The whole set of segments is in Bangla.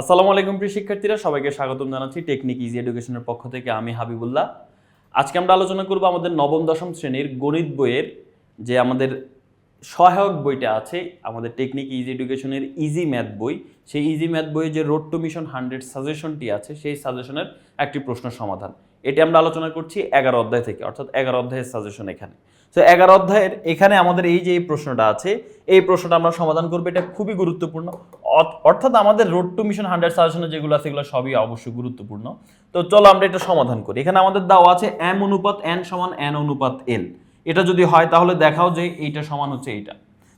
আসসালামু আলাইকুম প্রিয় শিক্ষার্থীরা, সবাইকে স্বাগতম জানাচ্ছি টেকনিক ইজি এডুকেশনের পক্ষ থেকে। আমি হাবিবুল্লাহ। আজকে আমরা আলোচনা করব আমাদের নবম দশম শ্রেণির গণিত বইয়ের যে আমাদের সহায়ক বইটা আছে, আমাদের টেকনিক ইজি এডুকেশনের ইজি ম্যাথ বই। সেই ইজি ম্যাথ বইয়ে যে রোড টু মিশন হান্ড্রেড সাজেশনটি আছে, সেই সাজেশনের একটি প্রশ্ন সমাধান। এটি আমরা আলোচনা করছি এগারো অধ্যায় থেকে, অর্থাৎ এগারো অধ্যায়ের সাজেশন এখানে। তো এগারো অধ্যায়ের এখানে আমাদের এই যে এই প্রশ্নটা আছে, এই প্রশ্নটা আমরা সমাধান করব, এটা খুবই গুরুত্বপূর্ণ। অর্থ- অর্থাৎ আমাদের রোড টু মিশন হান্ড্রেড সাজেশনে যেগুলো আছে, এগুলো সবই অবশ্যই গুরুত্বপূর্ণ। তো চলো আমরা এটা সমাধান করি। এখানে আমাদের দেওয়া আছে এম অনুপাত এন সমান এন অনুপাত এল এটা যদি হয় তাহলে দেখাও যে এইটা সমান হচ্ছে এইটা।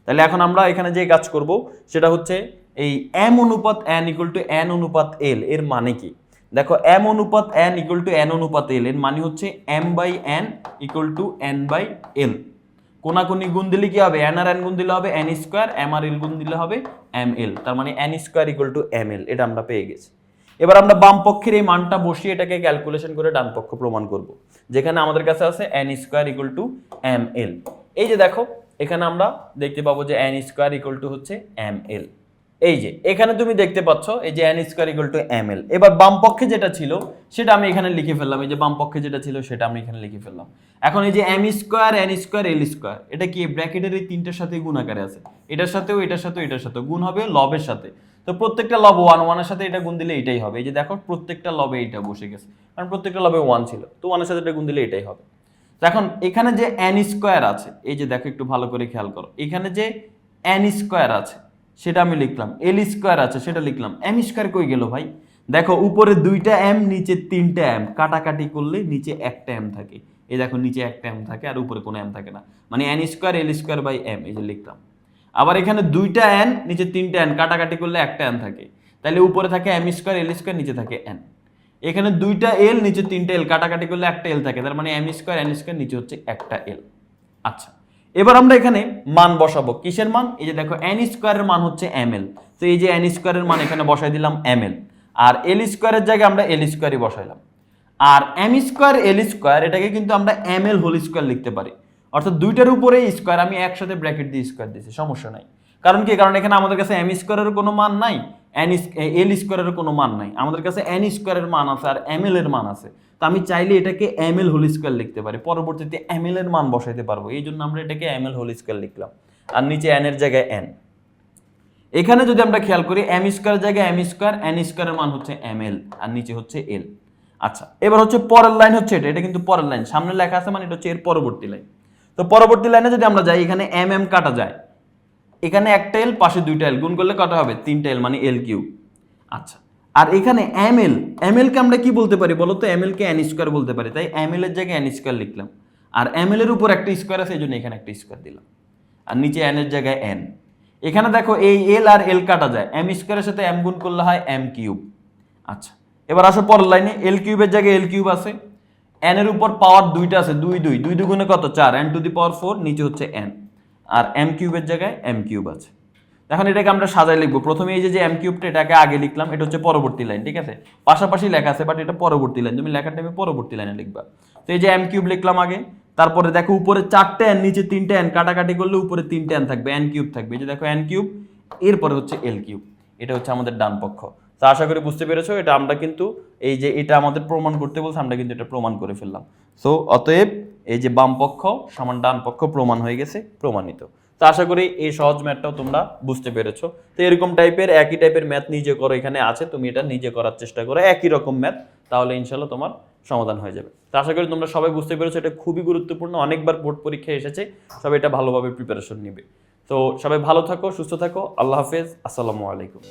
তাহলে এখন আমরা এখানে যে কাজ করব, সেটা হচ্ছে এই এম অনুপাত এন ইকুয়াল টু এন অনুপাত এল এর মানে কি? দেখো এম অনুপাত এন ইকুয়াল টু এন অনুপাত এল এর মানে হচ্ছে M by N equal to N by L কোনাকুনি গুণ দিলে কি হবে? এন আর এন গুণ দিলে হবে এন স্কোয়ার এম আর এল গুণ দিলে হবে এম এল তার মানে N square equal to M L এটা আমরা পেয়ে গেছি। এবার আমরা বাম পক্ষের এই মানটা বসিয়ে এটাকে ক্যালকুলেশন করে ডান পক্ষ প্রমাণ করব। যেখানে আমাদের কাছে আছে N square equal to M L এই যে দেখো, এখানে আমরা দেখতে পাবো যে এন স্কোয়ার ইকুয়াল টু হচ্ছে এম এল এই যে, এখানে তুমি দেখতে পাচ্ছ এই যে N square equal to M L এবার বাম পক্ষে যেটা ছিল, সেটা আমি এখানে লিখে ফেললাম। এই যে বাম পক্ষে যেটা ছিল, সেটা আমি এখানে লিখে ফেললাম। এখন এই যে M square N square L square এটা কি ব্র্যাকেটের এই তিনটার সাথে গুণ আকারে আছে? এটার সাথেও এটার সাথেও এটার সাথেও গুণ হবে লবের সাথে। তো প্রত্যেকটা লব ওয়ান ওয়ানের সাথে এটা গুণ দিলে এটাই হবে। এই যে দেখো, প্রত্যেকটা লবে এইটা বসে গেছে। কারণ প্রত্যেকটা লবে ওয়ান ছিল। তো ওয়ানের সাথে এটা গুণ দিলে এটাই হবে। তো এখন এখানে যে এন স্কোয়ার আছে, এই যে দেখো একটু ভালো করে খেয়াল করো। এখানে যে এন স্কোয়ার আছে, সেটা আমি লিখলাম। এল স্কোয়ার আছে, সেটা লিখলাম। এম স্কোয়ার কই গেল ভাই? দেখো, উপরে দুইটা এম নিচে তিনটা এম কাটাকাটি করলে নিচে একটা এম থাকে। এই দেখো, নিচে একটা এম থাকে আর উপরে কোনো এম থাকে না। মানে N square L square by M এই যে লিখলাম। আবার এখানে দুইটা অ্যান নিচে তিনটা অ্যান কাটাকাটি করলে একটা অ্যান থাকে। তাহলে উপরে থাকে এম স্কোয়ার এল স্কোয়ার নিচে থাকে এন এখানে দুইটা এল নিচে তিনটা এল কাটাকাটি করলে একটা এল থাকে। তার মানে এম স্কোয়ার এন স্কোয়ার নিচে হচ্ছে একটা এল আচ্ছা এবার আমরা এখানে মান বসাবো। কিসের মান? এই যে দেখো এন স্কোয়ারের মান হচ্ছে এম এল তো এই যে এন স্কোয়ারের মান এখানে বসাই দিলাম এম এল আর এল স্কোয়ারের জায়গায় আমরা এল স্কোয়ারই বসাইলাম। আর এম স্কোয়ার এল স্কোয়ার এটাকে কিন্তু আমরা এম এল হোল স্কোয়ার লিখতে পারি। অর্থাৎ দুইটার উপরে স্কোয়ার, আমি একসাথে ব্র্যাকেট দিয়ে স্কোয়ার দিয়েছি, সমস্যা নাই। কারণ কি? কারণ এখানে আমাদের কাছে এম স্কোয়ারের কোনো মান নাই এন এল স্কোয়ারের কোনো মান নাই। আমাদের কাছে এন স্কোয়ারের মান আছে আর এম এর মান আছে। তো আমি চাইলে এটাকে এম এল হোল স্কোয়ার লিখতে পারি, পরবর্তীতে এম এর মান বসাইতে পারব। এই জন্য আমরা এটাকে এম এল হোল স্কোয়ার লিখলাম। আর নিচে এন এর জায়গায় এন এখানে যদি আমরা খেয়াল করি এম স্কোয়ারের জায়গায় এম স্কোয়ার এন স্কোয়ারের মান হচ্ছে এম এল আর নিচে হচ্ছে এল আচ্ছা এবার হচ্ছে পরের লাইন হচ্ছে এটা এটা কিন্তু পরের লাইন সামনে লেখা আছে মানে এটা হচ্ছে এর পরবর্তী লাইন তো পরবর্তী লাইনে যদি আমরা যাই, এখানে এম এম কাটা যায়। এখানে একটা এল পাশে দুইটা এল গুণ করলে কত হবে? তিনটা এল মানে এল কিউ আচ্ছা আর এখানে এম এল এম এলকে আমরা কি বলতে পারি বলো তো? এম এলকে এন স্কোয়ার বলতে পারি। তাই এম এর জায়গায় এন স্কোয়ার লিখলাম। আর এম এর উপর একটা স্কোয়ার আছে, এই জন্য এখানে একটা স্কোয়ার দিলাম। আর নিচে এন এর জায়গায় এন এখানে দেখো, এই এল আর এল কাটা যায়। এম স্কোয়ারের সাথে এম গুণ করলে হয় এম কিউব। আচ্ছা এবার আসো পরের লাইনে। এল কিউবের জায়গায় এল কিউব আছে। এন এর উপর পাওয়ার দুইটা আছে, দুই দুই। দুই দুগুণে কত? চার। N to the power four নিচে হচ্ছে এন আর এম কিউবের জায়গায় এম কিউব আছে। এখন এটাকে আমরা সাজাই লিখব। প্রথমে এই যে যে এম কিউবটা এটাকে আগে লিখলাম, এটা হচ্ছে পরবর্তী লাইন ঠিক আছে? পাশাপাশি লেখা আছে বাট এটা পরবর্তী লাইন তুমি লেখার টাইমে পরবর্তী লাইনে লিখবা। তো এই যে এম কিউব লিখলাম আগে, তারপরে দেখো উপরে চারটে এন নিচে তিনটে এন কাটাকাটি করলে উপরে তিনটে এন থাকবে এন কিউব থাকবে। এই যে দেখো এন কিউব এরপরে হচ্ছে এল কিউব এটা হচ্ছে আমাদের ডান পক্ষ। তো আশা করি বুঝতে পেরেছ, এটা আমরা কিন্তু এই যে এটা আমাদের প্রমাণ করতে বলছে, আমরা কিন্তু এটা প্রমাণ করে ফেললাম। সো অতএব এই যে বাম পক্ষ, সমান ডান পক্ষ প্রমাণ হয়ে গেছে, প্রমাণিত। তো আশা করি এই সহজ ম্যাথটাও তোমরা বুঝতে পেরেছ। তো এরকম টাইপের একই টাইপের ম্যাথ নিজে করো এখানে আছে, তুমি এটা নিজে করার চেষ্টা করো, একই রকম ম্যাথ, তাহলে ইনশাল্লাহ তোমার সমাধান হয়ে যাবে। তো আশা করি তোমরা সবাই বুঝতে পেরেছ, এটা খুবই গুরুত্বপূর্ণ, অনেকবার বোর্ড পরীক্ষা এসেছে, সবাই এটা ভালোভাবে প্রিপারেশন নিবে। তো সবাই ভালো থাকো, সুস্থ থাকো, আল্লাহ হাফেজ, আসসালামু আলাইকুম।